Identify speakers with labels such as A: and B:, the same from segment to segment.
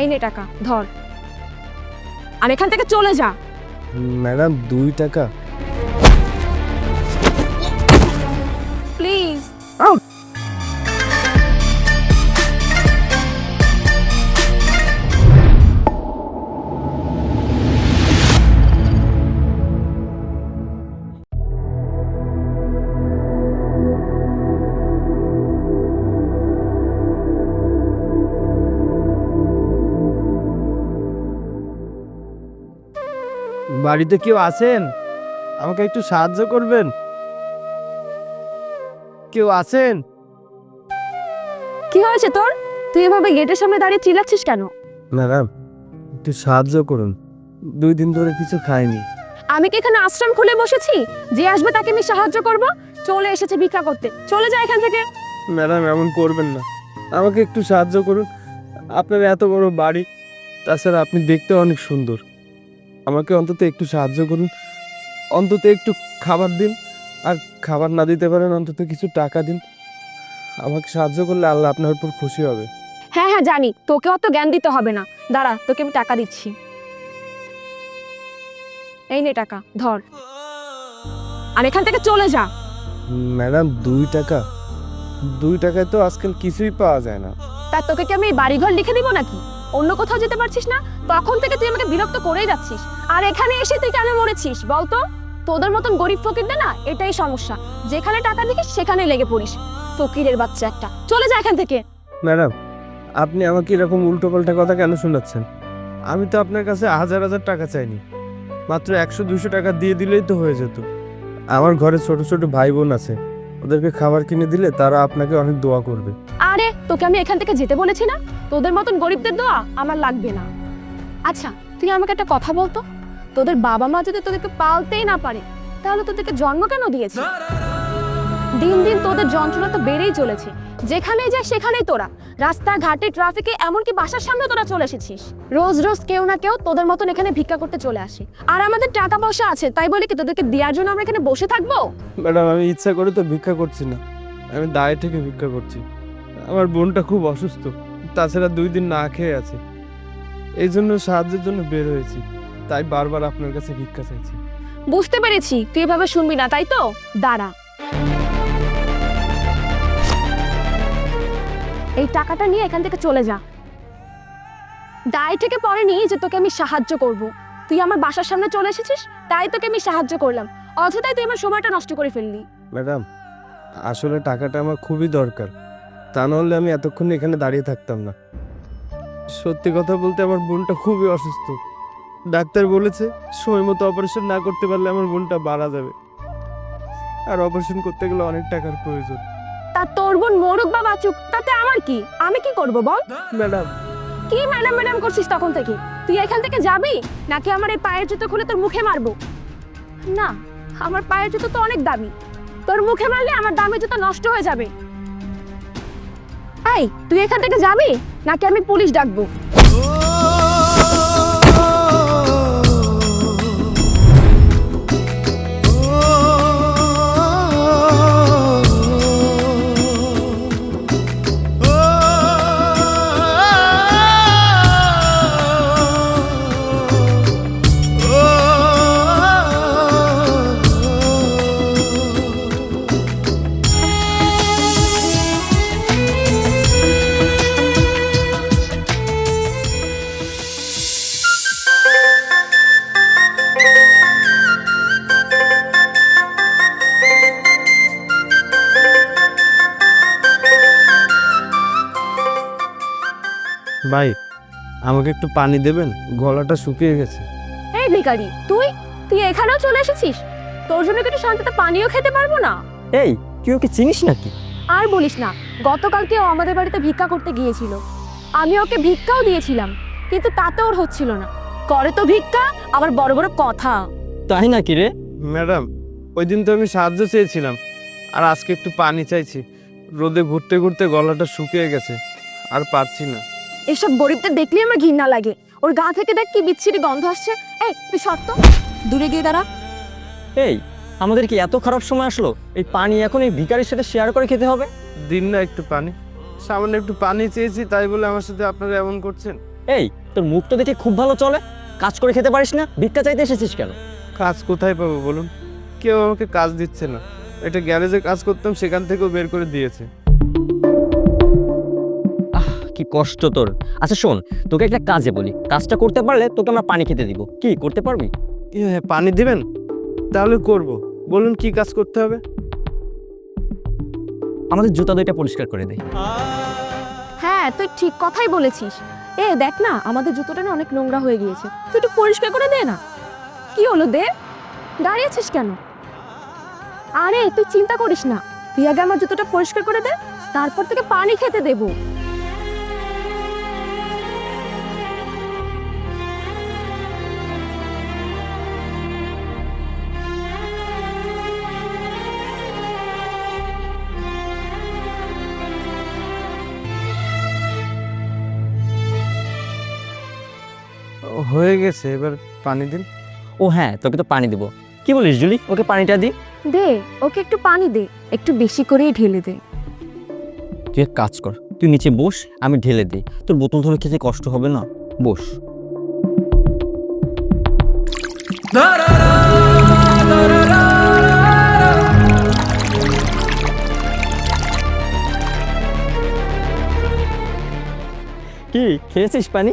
A: এই নে টাকা ধর। আর এখান থেকে চলে যা।
B: ম্যাডাম দুই টাকা? বাড়িতে কেউ আছেন? আমাকে একটু সাহায্য করবেন। কেউ আছেন?
A: কি হয়েছে তোর? তুই এভাবে গেটের সামনে দাঁড়িয়ে চিল্লাচ্ছিস কেন?
B: ম্যাডাম একটু সাহায্য করুন। দুই দিন ধরে কিছু খাইনি।
A: আমি কি এখানে আশ্রম খুলে বসেছি? যে আসবে তাকে আমি সাহায্য করব। চলে এসেছে ভিক্ষা করতে। চলে যা এখান থেকে।
B: ম্যাডাম এমন করবেন না। আমাকে একটু সাহায্য করুন। আপনার এত বড় বাড়ি তাছাড়া আপনি দেখতে অনেক সুন্দর। আমাকে অন্তত একটু সাহায্য করুন। অন্তত একটু খাবার দিন। আর খাবার না দিতে পারেন অন্তত কিছু টাকা দিন। আমাকে সাহায্য করলে আল্লাহ আপনার উপর খুশি হবে।
A: হ্যাঁ হ্যাঁ জানি। তোকে অত জ্ঞান দিতে হবে না। দাঁড়া তোকে আমি টাকা দিচ্ছি। এই নে টাকা ধর। আর এখান থেকে চলে যা।
B: ম্যাডাম দুই টাকা? দুই টাকায় তো আজকাল কিছুই পাওয়া যায় না।
A: তা তোকে কি আমি বাড়িঘর লিখে দিব নাকি? অন্য কোথাও যেতে পারছিস না? তখন থেকে তুই আমাকে বিরক্ত করেই যাচ্ছিস। আর এখানে এসে তুই কেন মরেছিস বলতো তোদের মতন গরিব ফকিরদের না এটাই সমস্যা। যেখানে টাকা দেখিস সেখানে লেগে পড়িস। ফকিরের বাচ্চা একটা। চলে যা এখান থেকে।
B: ম্যাডাম আপনি আমাকে এরকম উল্টোপাল্টা কথা কেন শোনাচ্ছেন? আমি তো আপনার কাছে হাজার হাজার টাকা চাইনি। মাত্র একশো দুশো টাকা দিয়ে দিলেই তো হয়ে যেত। আমার ঘরে ছোট ছোট ভাই বোন আছে। ওদেরকে খাবার কিনে দিলে তারা আপনাকে অনেক দোয়া করবে।
A: আরে তোকে আমি এখান থেকে যেতে বলেছি না? তোদের মতন গরিবদের দোয়া আমার লাগবে না। আচ্ছা তুই আমাকে একটা কথা বলতো তোদের বাবা মা যদি তোদেরকে পালতেই না পারে, তাহলে তোদেরকে জন্ম কেন দিয়েছে? দিন দিন তোদের যন্ত্রণা তো বেড়েই চলেছে। যেখানেই যায় সেখানেই তোরা। রাস্তাঘাটে ট্রাফিকে এমনকি বাসার সামনে তোরা চলে এসেছিস। রোজ রোজ কেউ না কেউ তোদের মতন এখানে ভিক্ষা করতে চলে আসে। আর আমাদের টাকা পয়সা আছে, তাই বলে কি তোদেরকে দেওয়ার জন্য আমরা এখানে বসে থাকব?
B: ম্যাডাম, আমি ইচ্ছা করে তো ভিক্ষা করছি না। আমি দায় থেকে ভিক্ষা করছি। আমার বোনটা খুব অসুস্থ। তাছাড়া দুই দিন না খেয়ে আছে। এই জন্য সাহায্যের জন্য বের হয়েছি। তাই বারবার আপনার কাছে ভিক্ষা চাইছি।
A: বুঝতে পেরেছি। তুই এভাবে শুনবি না তাই তো? দাঁড়া। এই টাকাটা নিয়ে এখান থেকে চলে যা। দায় থেকে পরে পড়েনি যে তোকে আমি সাহায্য করব। তুই আমার বাসার সামনে চলে এসেছিস তাই তোকে আমি সাহায্য করলাম। অযথাই তুই আমার সময়টা নষ্ট করে ফেললি।
B: ম্যাডাম আসলে টাকাটা আমার খুবই দরকার। তা নাহলে আমি এতক্ষণ এখানে দাঁড়িয়ে থাকতাম না। সত্যি কথা বলতে আমার বোনটা খুবই অসুস্থ। ডাক্তার বলেছে সময় মতো অপারেশন না করতে পারলে আমার বোনটা মারা যাবে। আর অপারেশন করতে গেলে অনেক টাকার প্রয়োজন।
A: তা তোর বোন মরুক বা বাঁচুক তাতে আমার কি? আমি কি করব বল?
B: ম্যাডাম।
A: কি ম্যাডাম ম্যাডাম করছিস তখন থেকে? তুই এখান থেকে যাবি? নাকি আমার এই পায়ের জুতো খুলে তোর মুখে মারবো? না আমার পায়ের জুতো তো অনেক দামি। তোর মুখে মারলে আমার দামি জুতো নষ্ট হয়ে যাবে। এই তুই এখান থেকে যাবি? নাকি আমি পুলিশ ডাকবো?
B: আমাকে একটু পানি দেবেন? গলাটা শুকিয়ে গেছে।
A: এই ভিখারি তুই? তুই এখানেও চলে এসেছিস? তোর জন্য কি একটু শান্তিতে পানিও খেতে পারব না?
C: এই তুই ওকে চিনিস নাকি?
A: আর বলিস না গতকালকে ও আমাদের বাড়িতে ভিক্ষা করতে গিয়েছিল। আমি ওকে ভিক্ষাও দিয়েছিলাম কিন্তু তাতে ওর হচ্ছিল না। করে তো ভিক্ষা আবার বড় বড় কথা।
C: তাই নাকি রে?
B: ম্যাডাম ওই দিন তো আমি সাহায্য চেয়েছিলাম আর আজকে একটু পানি চাইছি। রোদে ঘুরতে ঘুরতে গলাটা শুকিয়ে গেছে আর পারছি না।
A: এসব গরিবদের দেখলেই আমার ঘৃণা লাগে। ওর গা থেকে দেখ কি বিচ্ছিরি গন্ধ আসছে। এই তুই শর্ত দূরে গিয়ে দাঁড়া।
C: এই আমাদের কি এত খারাপ সময় আসলো? এই পানি এখন এই ভিকারির সাথে শেয়ার করে খেতে হবে?
B: দিন না একটু পানি। সামান্য একটু পানি চেয়েছি তাই বলে আমার সাথে আপনারা এমন করছেন।
C: এই তোর মুখ তো দেখে খুব ভালো চলে। কাজ করে খেতে পারিস না ভিক্ষা চাইতে এসেছিস কেন?
B: কাজ কোথায় পাবো বলুন? কেউ আমাকে কাজ দিচ্ছে না। এটা গ্যারেজে কাজ করতাম সেখান থেকেও বের করে দিয়েছে।
C: কি কষ্ট তোর? আচ্ছা শোন তোকে একটা কাজে বলি। কাজটা করতে পারলে তোকে আমরা পানি খেতে দিব। কি করতে পারবি?
B: এ, পানি দিবেন? তাহলে করব। বলুন কি কাজ করতে হবে?
C: আমাদের জুতা দুইটা পরিষ্কার করে দে
A: হ্যাঁ তুই ঠিক কথাই বলেছিস। এ দেখ না আমাদের জুতোটা না অনেক নোংরা হয়ে গিয়েছে। তুই একটু পরিষ্কার করে দে না। কি হলো দে? দাঁড়িয়েছিস কেন? আরে তুই চিন্তা করিস না। তুই আগে আমার জুতোটা পরিষ্কার করে দে তারপর তোকে পানি খেতে দেবো।
B: হয়ে গেছে এবার পানি দিন।
C: ও হ্যাঁ তোকে তো পানি দিব। কি বলিস জুলি? ওকে পানিটা দি।
A: দে ওকে একটু পানি দে একটু বেশি করেই ঢেলে দে।
C: তুই এক কাজ কর তুই নিচে বস আমি ঢেলে দিই। তোর বোতল ধরে খেতে কষ্ট হবে না? বস। কি খেয়েছিস পানি?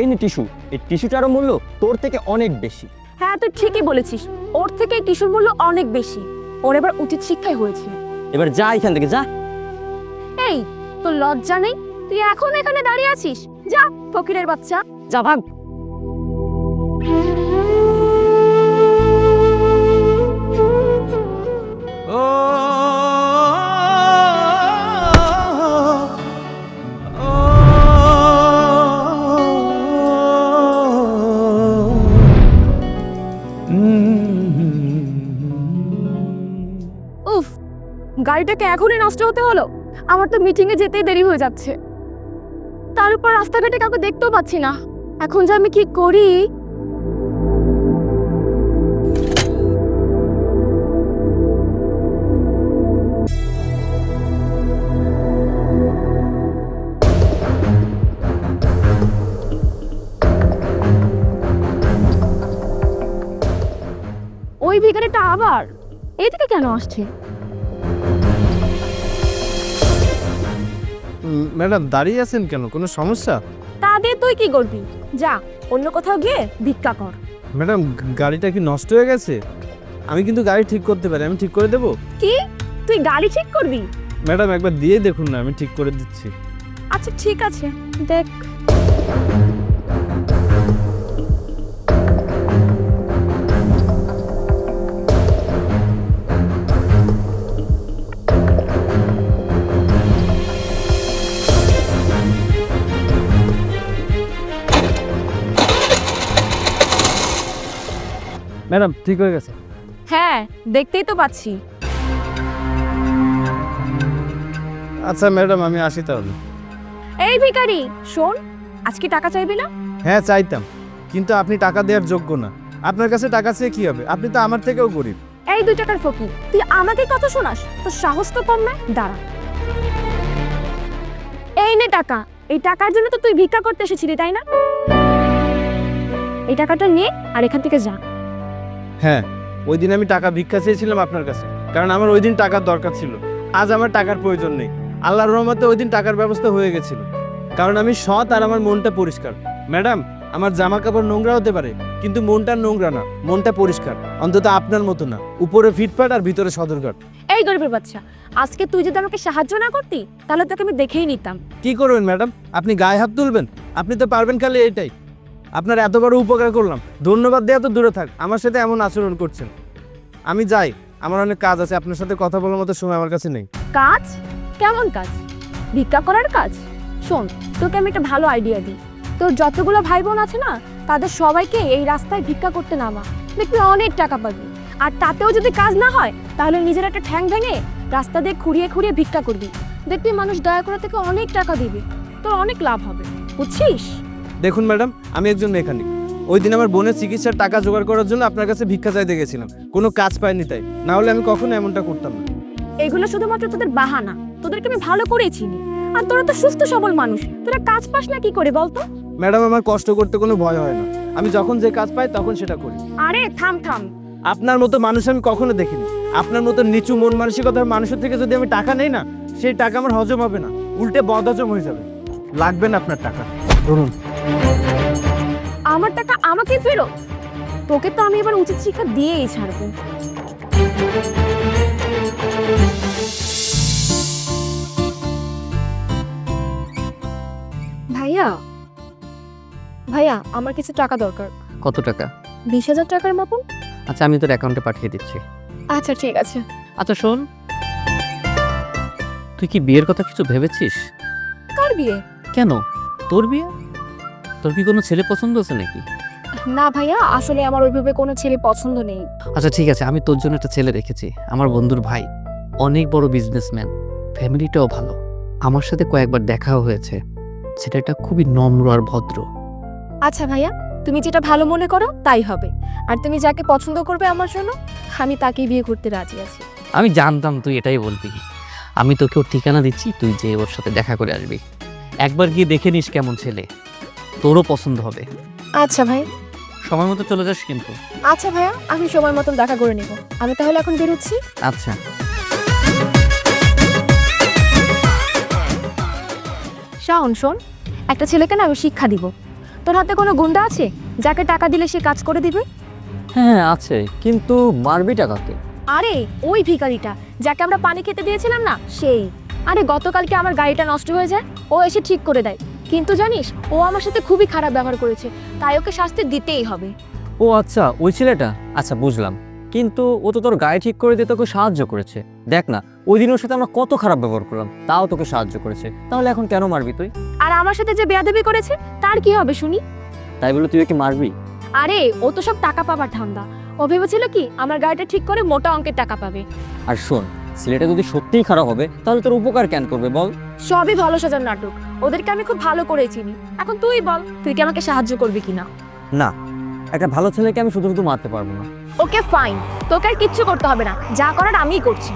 C: এই নে টিস্যু এই টিস্যুটারও মূল্য তোর থেকে অনেক বেশি।
A: হ্যাঁ তুই ঠিকই বলেছিস। ওর থেকে এই টিস্যুর মূল্য অনেক বেশি। ওর এবার উচিত শিক্ষাই হয়েছে।
C: এবার যা এখান থেকে যা।
A: এই তোর লজ্জা নেই? তুই এখন এখানে দাঁড়িয়ে আছিস? যা ফকিরের বাচ্চা।
C: যা ভাগ।
A: গাড়িটাকে এখনই নষ্ট হতে হলো। আমার তো মিটিং এ যেতেই দেরি হয়ে যাচ্ছে। তার উপর রাস্তাঘাটে কাউকে দেখতেও পাচ্ছি না। এখন যে আমি কি করি? ওই ভিখারিটা আবার এইদিকে কেন আসছে?
B: ম্যাডাম দাঁড়িয়ে আছেন কেন? কোনো সমস্যা?
A: তা দিয়ে তুই কি করবি? যা অন্য কোথাও গিয়ে ভিক্ষা কর।
B: ম্যাডাম গাড়িটা কি নষ্ট হয়ে গেছে? আমি কিন্তু গাড়ি ঠিক করতে পারি আমি ঠিক করে দেবো?
A: কি? তুই গাড়ি ঠিক করবি?
B: ম্যাডাম একবার দিয়ে দেখুন না আমি ঠিক করে দিচ্ছি।
A: আচ্ছা ঠিক আছে। দেখ।
B: ম্যাডাম ঠিক হয়ে গেছে।
A: হ্যাঁ দেখতেই তো পাচ্ছি।
B: আচ্ছা ম্যাডাম আমি আসি তাহলে।
A: এই ভিখারি শোন আজকে টাকা চাইবি না?
B: হ্যাঁ চাইতাম। কিন্তু আপনি টাকা দেওয়ার যোগ্য না। আপনার কাছে টাকা চেয়ে কি হবে? আপনি তো আমার থেকেও গরিব।
A: এই দুই টাকার ফকির তুই আমাকে কত শোনাস? তোর সাহস তো কম না? দাঁড়া। এই নে টাকা। এই টাকার জন্য তো তুই ভিক্ষা করতে এসেছিলি তাই না? এই টাকাটা নে আর এখান থেকে যা।
B: হ্যাঁ ওই দিন আমি টাকা ভিক্ষা চেয়েছিলাম আপনার কাছে কারণ আমার ওই দিন টাকার দরকার ছিল। আজ আমার টাকার প্রয়োজন নেই। আল্লাহর রহমতে ওই দিন টাকার ব্যবস্থা হয়ে গেছিল। কারণ আমি সৎ আর আমার মনটা পরিষ্কার। ম্যাডাম আমার জামা কাপড় নোংরা হতে পারে কিন্তু মনটা নোংরা না মনটা পরিষ্কার। অন্তত আপনার মতো না। উপরে ফিটফাট আর ভিতরে সদরঘাট।
A: এই গরিবের বাচ্চা আজকে তুই যদি আমাকে সাহায্য না করতি তাহলে তোকে আমি দেখেই নিতাম।
B: কি করবেন ম্যাডাম? আপনি গায়ে হাত তুলবেন? আপনি তো পারবেন খালি এটাই। আপনার এত বড় উপকার করলাম। ধন্যবাদ দেওয়া তো দূরে থাক। আমার সাথে এমন আচরণ করছেন। আমি যাই। আমার অনেক কাজ আছে। আপনার সাথে কথা বলার মতো সময় আমার কাছে নেই।
A: কাজ? কেমন কাজ? ভিক্ষা করার কাজ? শোন, তোকে আমি একটা ভালো আইডিয়া দিই। তোর যতগুলো ভাই বোন আছে না, তাদের সবাইকে এই রাস্তায় ভিক্ষা করতে নামা। দেখবি অনেক টাকা পাবি। আর তাতেও যদি কাজ না হয়, তাহলে নিজের একটা ঠ্যাং ভেঙে রাস্তা দিয়ে খুঁড়িয়ে খুঁড়িয়ে ভিক্ষা করবি। দেখবি মানুষ দয়া করে থেকে অনেক টাকা দিবে। তোর অনেক লাভ হবে। বুঝছিস?
B: দেখুন ম্যাডাম আমি একজন মেকানিক। ওই দিন আমার বোনের চিকিৎসার টাকা জোগাড় করার জন্য আপনার কাছে ভিক্ষা চাইতে গেছিলাম। কোনো কাজ পাইনি তাই। না হলে আমি কখনো এমনটা করতাম না।
A: এগুলো শুধুমাত্র তোদের বাহানা। তোদেরকে আমি ভালো করেই চিনি। আর তোরা তো সুস্থ সবল মানুষ। তোরা কাজ পাস না কি করে বলতো?
B: ম্যাডাম আমার কষ্ট করতে কোনো ভয় হয় না। আমি যখন যে কাজ পাই তখন সেটা করি।
A: আরে থাম থাম।
B: আপনার মতো মানুষ আমি কখনো দেখিনি। আপনার মতো নিচু মন মানসিকতার মানুষের থেকে যদি আমি টাকা নেই না সেই টাকা আমার হজম হবে না। উল্টে বদহজম হয়ে যাবে। লাগবে না আপনার টাকা। ধরুন।
A: আমার টাকা আমাকে ফেরো তোকে তো আমি এবার উচিত শিক্ষা দিয়েই ছাড়বো। ভাইয়া ভাইয়া আমার কিছু টাকা দরকার।
D: কত টাকা?
A: বিশ হাজার টাকার মতন?
D: আচ্ছা আমি তোর অ্যাকাউন্টে পাঠিয়ে দিচ্ছি।
A: আচ্ছা ঠিক আছে।
D: আচ্ছা শোন। তুই কি বিয়ের কথা কিছু ভেবেছিস?
A: কার বিয়ে?
D: কেন? তোর বিয়ে? তোর কি কোনো ছেলে পছন্দ আছে নাকি?
A: না ভাইয়া আসলে আমার ওইভাবে কোনো ছেলে পছন্দ নেই।
D: আচ্ছা ঠিক আছে আমি তোর জন্য একটা ছেলে রেখেছি আমার বন্ধুর ভাই। অনেক বড় বিজনেসম্যান ফ্যামিলিটাও ভালো। আমার সাথে কয়েকবার দেখাও হয়েছে ছেলেটা খুবই নম্র আর ভদ্র।
A: আচ্ছা ভাইয়া তুমি যেটা ভালো মনে করো তাই হবে। আর তুমি যাকে পছন্দ করবে আমার জন্য আমি তাকেই বিয়ে করতে রাজি আছি।
D: আমি জানতাম তুই এটাই বলবি। আমি তোকে ওর ঠিকানা দিচ্ছি তুই যে ওর সাথে দেখা করে আসবি। একবার গিয়ে দেখে নিস কেমন ছেলে। তোরও পছন্দ হবে।
A: আচ্ছা ভাই।
D: সময় মতো চলে যাস কিন্তু।
A: আচ্ছা ভাইয়া আমি সময় মতন দেখা করে নেব। আমি তাহলে এখন বেরোচ্ছি।
D: আচ্ছা।
A: শাওন শোন একটা ছেলেকে না আমি শিক্ষা দিব। তোর হাতে কোনো গুন্ডা আছে? যাকে টাকা দিলে সে কাজ করে দিবে?
C: হ্যাঁ আছে কিন্তু মারবি টাকাকে
A: আরে ওই ভিখারিটা যাকে আমরা পানি খেতে দিয়েছিলাম না সেই। আরে গতকালকে আমার গাড়িটা নষ্ট হয়ে যায় ও এসে ঠিক করে দেয়। কিন্তু জানিস ও আমার সাথে খুবই খারাপ ব্যবহার করেছে তাই ওকে শাস্তি দিতেই হবে।
C: ও আচ্ছা ওই ছেলেটা? আচ্ছা বুঝলাম। কিন্তু ও তো তোর গায়ে ঠিক করে দিয়ে তোকে সাহায্য করেছে। দেখ না ওই দিন ওর সাথে আমরা কত খারাপ ব্যবহার করলাম তাও তোকে সাহায্য করেছে। তাহলে এখন কেন মারবি তুই?
A: আর আমার সাথে যে বেয়াদবি করেছে তার কি হবে শুনি?
C: তাই বলে তুই ওকে মারবি?
A: আরে ও তো সব টাকা পাবার ধান্দা। ও ভেবেছিল কি আমার গাড়িটা ঠিক করে মোটা অঙ্কের টাকা পাবে।
C: আর শোন ছেলেটা যদি সত্যিই খারাপ হবে তাহলে তোর উপকার কেন করবে বল?
A: সবই ভালো সাজার নাটক। ওদেরকে আমি খুব ভালো করে চিনি। এখন তুই বল তুই কি আমাকে সাহায্য করবি কিনা?
C: না একটা ভালো ছেলেকে আমি শুধু শুধু মারতে পারব না।
A: ওকে ফাইন তোকে আর কিচ্ছু করতে হবে না। যা করার আমিই করছি।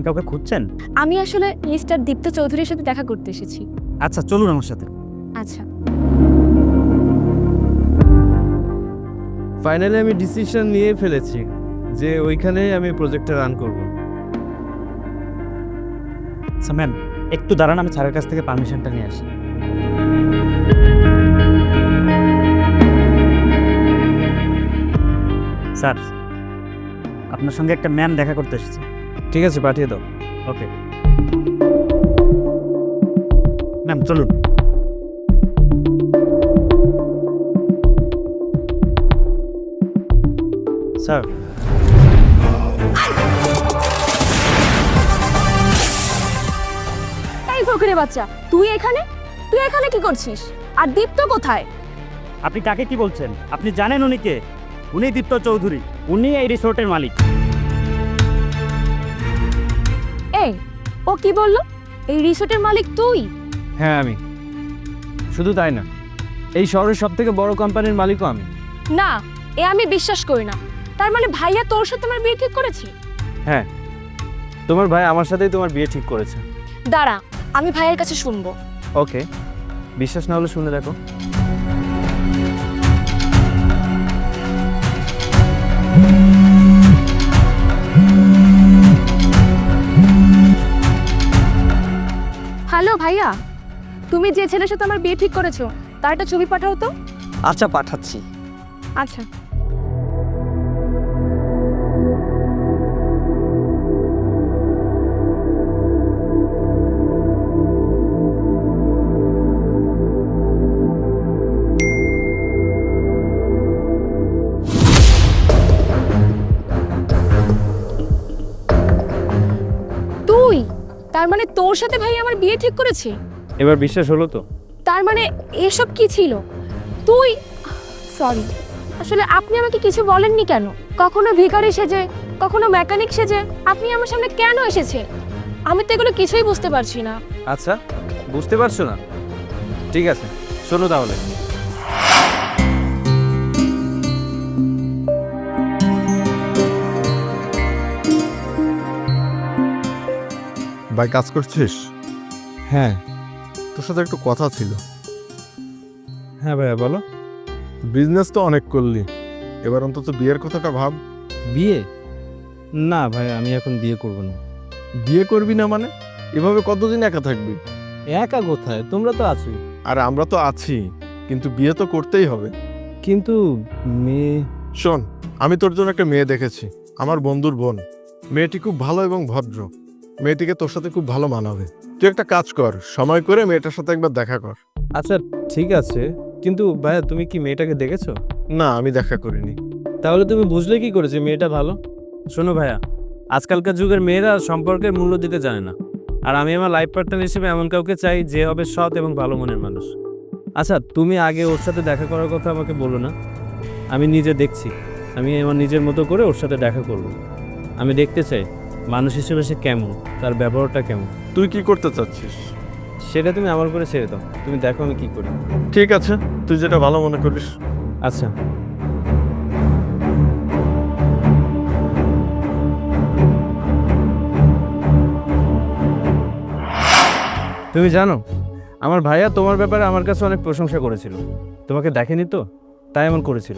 E: আপনি কাউকে খুঁজছেন?
A: আমি আসলে মিস্টার দীপ্ত চৌধুরীর সাথে দেখা করতে এসেছি।
E: আচ্ছা চলুন আমার সাথে।
A: আচ্ছা।
B: ফাইনালি আমি ডিসিশন নিয়ে ফেলেছি যে ওইখানে আমি প্রজেক্টটা রান করব।
E: আচ্ছা ম্যাম একটু দাঁড়ান আমি স্যারের কাছ থেকে পারমিশনটা নিয়ে আসি। স্যার আপনার সঙ্গে একটা ম্যাম দেখা করতে এসেছে।
B: ঠিক আছে পাঠিয়ে দাও।
E: ওকে ম্যাম চলুন। স্যার।
A: এই ফকরে বাচ্চা তুই এখানে? তুই এখানে কি করছিস? আর দীপ্ত কোথায়?
E: আপনি কাকে কি বলছেন? আপনি জানেন উনি কে? উনি দীপ্ত চৌধুরী। উনি এই রিসোর্টের মালিক।
A: ও কি বলল? এই রিসোর্টের মালিক তুই?
B: হ্যাঁ আমি। শুধু তাই না এই শহরের সব থেকে বড় কোম্পানির মালিকও আমি।
A: না এ আমি বিশ্বাস করি না। তার মানে ভাইয়া তোর সাথে আমার বিয়ে ঠিক করেছি?
B: হ্যাঁ তোমার ভাই আমার সাথেই তোমার বিয়ে ঠিক করেছে।
A: দাঁড়া আমি ভাইয়ের কাছে শুনব।
B: ওকে বিশ্বাস না হলে শুনে দেখো।
A: হ্যালো ভাইয়া তুমি যে ছেলের সাথে আমার বিয়ে ঠিক করেছ তার একটা ছবি পাঠাও তো।
C: আচ্ছা পাঠাচ্ছি।
A: আচ্ছা। মানে তোর সাথে ভাই আমার বিয়ে ঠিক করেছে?
B: এবার বিশ্বাস হলো তো?
A: তার মানে এসব কি ছিল? তুই সরি আসলে আপনি আমাকে কিছু বলেননি কেন? কখনো ভিখারি সেজে কখনো মেকানিক সেজে আপনি আমার সামনে কেন এসেছেন? আমি তো এগুলো কিছুই বুঝতে পারছি না।
B: আচ্ছা বুঝতে পারছ না? ঠিক আছে শোনো তাহলে।
F: ভাই কাজ করছিস?
B: হ্যাঁ।
F: তোর সাথে একটু কথা ছিল।
B: হ্যাঁ ভাইয়া বলো।
F: বিজনেস তো অনেক করলি। এবার অন্তত বিয়ের কথাটা ভাব।
B: বিয়ে? না ভাই আমি এখন বিয়ে করব না।
F: বিয়ে করবি না মানে? এভাবে কতদিন একা থাকবি?
B: একা কোথায়? তোমরা তো আছোই।
F: আর আমরা তো আছি কিন্তু বিয়ে তো করতেই হবে।
B: কিন্তু মেয়ে
F: শোন আমি তোর জন্য একটা মেয়ে দেখেছি আমার বন্ধুর বোন। মেয়েটি খুব ভালো এবং ভদ্র। মেয়েটিকে তোর সাথে খুব ভালো মানাবে। তুই একটা কাজ কর সময় করে মেয়েটার সাথে একবার দেখা কর।
B: আচ্ছা ঠিক আছে। কিন্তু ভাইয়া তুমি কি মেয়েটাকে দেখেছ?
F: না আমি দেখা করিনি।
B: তাহলে তুমি বুঝলে কি করেছে মেয়েটা ভালো? শোনো ভাইয়া আজকালকার যুগের মেয়েরা সম্পর্কের মূল্য দিতে জানে না। আর আমি আমার লাইফ পার্টনার হিসেবে এমন কাউকে চাই যে হবে সৎ এবং ভালো মনের মানুষ। আচ্ছা তুমি আগে ওর সাথে দেখা করার কথা আমাকে বলো না। আমি নিজে দেখছি। আমি আমার নিজের মতো করে ওর সাথে দেখা করব। আমি দেখতে চাই। মানুষ হিসেবে সে কেমন? তার ব্যবহারটা কেমন?
F: তুই কি করতে চাচ্ছিস?
B: সেটা তুমি আমার উপরে ছেড়ে দাও। তুমি দেখো আমি কি করি।
F: ঠিক আছে তুই যেটা ভালো মনে করিস।
B: আচ্ছা। তুমি জানো আমার ভাইয়া তোমার ব্যাপারে আমার কাছে অনেক প্রশংসা করেছিল। তোমাকে দেখেনি তো? তাই এমন করেছিল।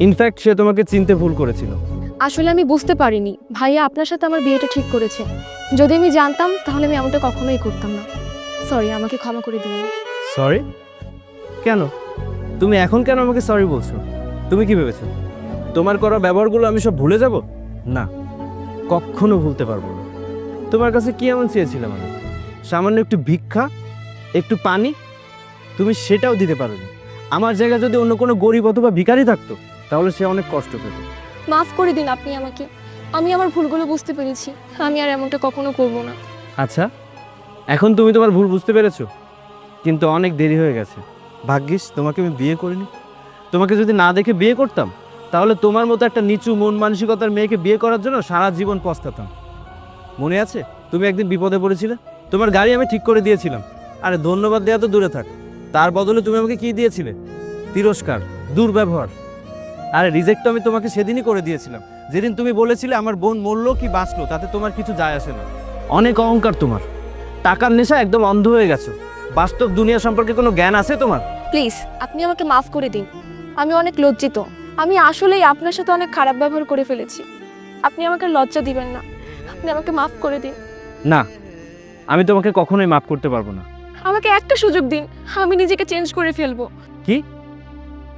B: ইনফ্যাক্ট সে তোমাকে চিনতে ভুল করেছিল।
A: আসলে আমি বুঝতে পারিনি। ভাইয়া আপনার সাথে আমার বিয়েটা ঠিক করেছে। যদি আমি জানতাম, তাহলে আমি এমনটা কখনোই করতাম না। সরি আমাকে ক্ষমা করে দিন।
B: সরি কেন? তুমি এখন কেন আমাকে সরি বলছো? তুমি কি ভেবেছো? তোমার করা ব্যবহারগুলো আমি সব ভুলে যাব? না, কখনো ভুলতে পারব না। তোমার কাছে কি এমন চেয়েছিলাম আমি? সামান্য একটু ভিক্ষা, একটু পানি? তুমি সেটাও দিতে পারোনি। আমার জায়গায় যদি অন্য কোনো গরিব অথবা ভিখারি থাকতো, তাহলে সে অনেক কষ্ট পেত।
A: মাফ করে দিন আপনি আমাকে। আমি আমার ভুলগুলো বুঝতে পেরেছি। আমি আর এমনটা কখনো করব না।
B: আচ্ছা এখন তুমি তোমার ভুল বুঝতে পেরেছ? কিন্তু অনেক দেরি হয়ে গেছে। ভাগ্যিস, তোমাকে আমি বিয়ে করিনি। তোমাকে যদি না দেখে বিয়ে করতাম, তাহলে তোমার মতো একটা নিচু মন মানসিকতার মেয়েকে বিয়ে করার জন্য সারা জীবন পস্তাতাম। মনে আছে? তুমি একদিন বিপদে পড়েছিলে? তোমার গাড়ি আমি ঠিক করে দিয়েছিলাম। আরে ধন্যবাদ দেওয়া তো দূরে থাক। তার বদলে তুমি আমাকে কি দিয়েছিলে? তিরস্কার, দুর্ব্যবহার। আরে রিজেক্ট তো আমি তোমাকে সেদিনই করে দিয়েছিলাম। যেদিন তুমি বলেছিলে আমার বোন মরলো কি বাঁচলো তাতে তোমার কিছু যায় আসে না। অনেক অহংকার তোমার। টাকার নেশা একদম অন্ধ হয়ে গেছো। বাস্তব দুনিয়া সম্পর্কে কোনো জ্ঞান আছে তোমার?
A: প্লিজ আপনি আমাকে মাফ করে দিন। আমি অনেক লজ্জিত। আমি আসলেই আপনার সাথে অনেক খারাপ ব্যবহার করে ফেলেছি। আপনি আমাকে লজ্জা দিবেন না। আপনি আমাকে মাফ করে দিন।
B: না আমি তোমাকে কখনোই মাফ করতে পারব না।
A: আমাকে একটা সুযোগ দিন। আমি নিজেকে চেঞ্জ করে ফেলব।
B: কি?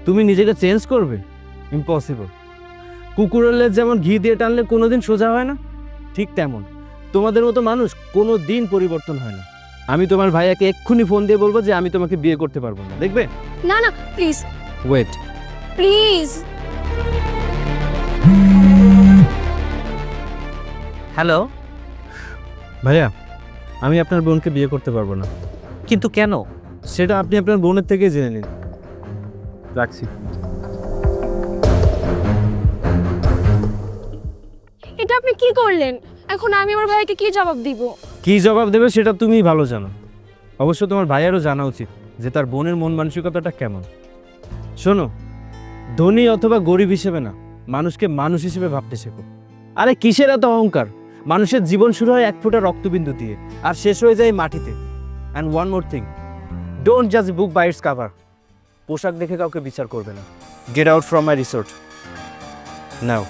B: তুমি নিজেকে চেঞ্জ করবে? ইম্পসিবল কুকুরের লেজ যেমন ঘি দিয়ে টানলে কোনো দিন সোজা হয় না ঠিক তেমন। তোমাদের মতো মানুষ কোনো দিন পরিবর্তন হয় না। আমি তোমার ভাইয়াকে এক্ষুনি ফোন দিয়ে বলব যে আমি তোমাকে বিয়ে করতে পারব না দেখবে?
A: না না প্লিজ
B: ওয়েট
A: প্লিজ
C: হ্যালো
B: ভাইয়া আমি আপনার বোনকে বিয়ে করতে পারব না।
C: কিন্তু কেন?
B: সেটা আপনি আপনার বোনের থেকেই জেনে নিন। রাখছি।
A: আপনি কি করলেন? এখন আমি আমার ভাইকে কি জবাব দিব?
B: কি জবাব দেবে সেটা তুমি ভালো জানো। অবশ্য তোমার ভাইয়ারও জানা উচিত যে তার বোনের মন মানসিকতাটা কেমন। শোনো, ধনী অথবা গরিব হিসেবে না, মানুষকে মানুষ হিসেবে ভাবতে শেখো। আরে কিসের এত অহংকার? মানুষের জীবন শুরু হয় এক ফোঁটা রক্তবিন্দু দিয়ে, আর শেষ হয়ে যায় মাটিতে। And one more thing don't জাজ বুক বাই ইটস কাভার পোশাক দেখে কাউকে বিচার করবে না। Get out from my resort now